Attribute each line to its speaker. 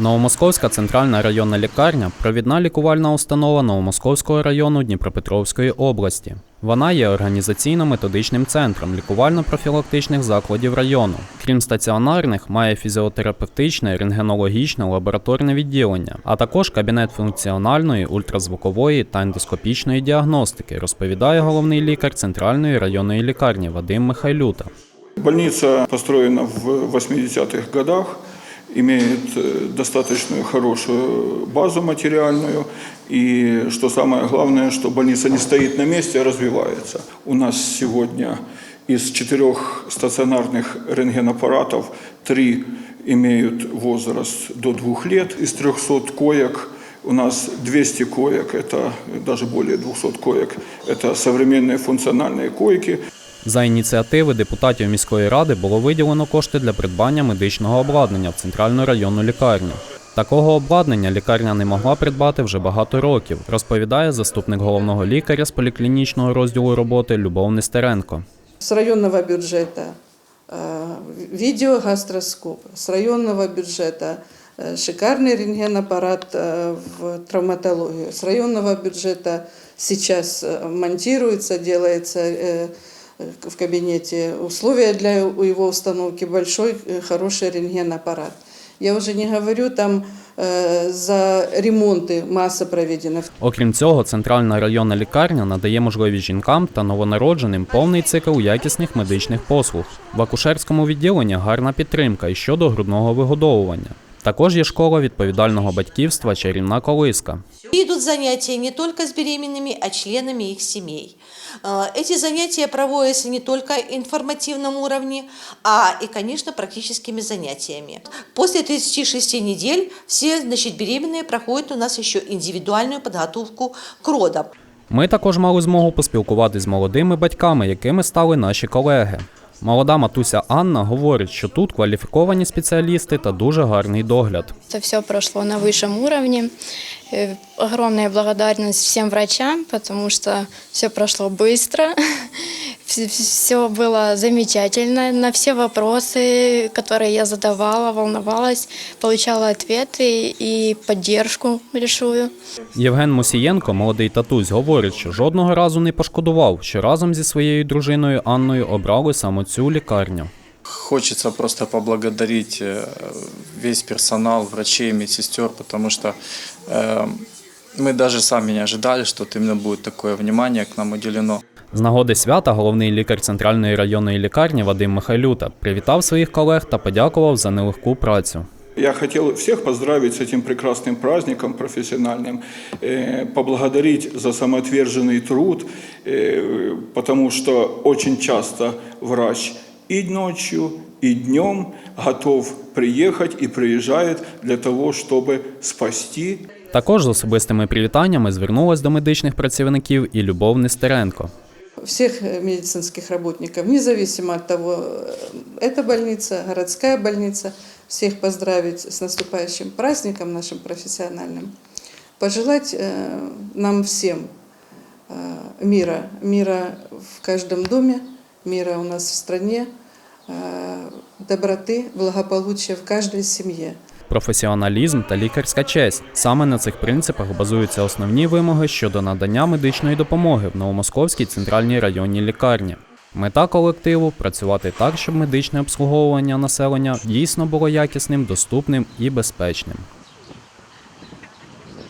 Speaker 1: Новомосковська центральна районна лікарня провідна лікувальна установа Новомосковського району Дніпропетровської області. Вона є організаційно-методичним центром лікувально-профілактичних закладів району. Крім стаціонарних, має фізіотерапевтичне, рентгенологічне, лабораторне відділення, а також кабінет функціональної, ультразвукової та ендоскопічної діагностики, розповідає головний лікар центральної районної лікарні Вадим Михайлюта.
Speaker 2: Больница построена в 80-х годах, имеет э, достаточно хорошую базу материальную. И что самое главное, что больница не стоит на месте, а развивается. У нас сегодня из четырех стационарных рентгенаппаратов три имеют возраст до двух лет. Из 300 коек у нас 200 коек, это даже более 200 коек, это современные функциональные койки.
Speaker 1: За ініціативи депутатів міської ради було виділено кошти для придбання медичного обладнання в центральну районну лікарню. Такого обладнання лікарня не могла придбати вже багато років, розповідає заступник головного лікаря з поліклінічного розділу роботи Любов Нестеренко.
Speaker 3: С районного бюджета э, видеогастроскоп, с районного бюджета э, шикарный рентгенаппарат э, в травматологию, с районного бюджета сейчас э, монтируется, делается э, в кабинете условия для его установки, большой э, хороший рентгенаппарат. Я уже не говорю, там э, за ремонты масса проведена.
Speaker 1: Окрім цього, центральна районна лікарня надає можливість жінкам та новонародженим повний цикл якісних медичних послуг. В акушерському відділенні гарна підтримка і щодо грудного вигодовування. Також є школа відповідального батьківства чарівна колиска.
Speaker 4: Идут занятия не только с беременными, а членами их семей. Э, Эти занятия проводятся не только в информативном уровне, а и, конечно, практическими занятиями. После 36 недель все значит, беременные проходят у нас еще индивидуальную подготовку к родам.
Speaker 1: Ми також мали змогу поспілкуватись з молодими батьками, якими стали наші колеги. Молода матуся Анна говорить, що тут кваліфіковані спеціалісти та дуже гарний догляд.
Speaker 5: Це все пройшло на вищому уровне. Э, Огромная благодарность всем врачам, потому что все прошло быстро. Все было замечательно. На все вопросы, которые я задавала, волновалась, получала ответы и поддержку большую.
Speaker 1: Євген Мусієнко, молодий татусь, говорить, що жодного разу не пошкодував, що разом зі своєю дружиною Анною обрали саме цю лікарню.
Speaker 6: Хочется просто поблагодарить э, весь персонал, врачей, медсестер, потому что э, мы даже сами не ожидали, что вот именно будет такое внимание к нам уделено.
Speaker 1: З нагоди свята головний лікар центральної районної лікарні Вадим Михайлюта привітав своїх колег та подякував за нелегку працю.
Speaker 2: Я хотел всех поздравить с этим прекрасным праздником профессиональным, э, поблагодарить за самоотверженный труд, э, потому что очень часто врач и ночью, и днем готов приехать и приезжает для того, чтобы спасти
Speaker 1: Також з особистими привітаннями звернулась до медичних працівників і Любов Нестеренко.
Speaker 3: всех э, медицинских работников, независимо от того, э, это больница, городская больница, всех поздравить с наступающим праздником нашим профессиональным, пожелать э, нам всем э, мира, мира в каждом доме, мира у нас в стране, э, доброты, благополучия в каждой семье.
Speaker 1: Професіоналізм та лікарська честь. Саме на цих принципах базуються основні вимоги щодо надання медичної допомоги в Новомосковській центральній районній лікарні. Мета колективу працювати так, щоб медичне обслуговування населення дійсно було якісним, доступним і безпечним.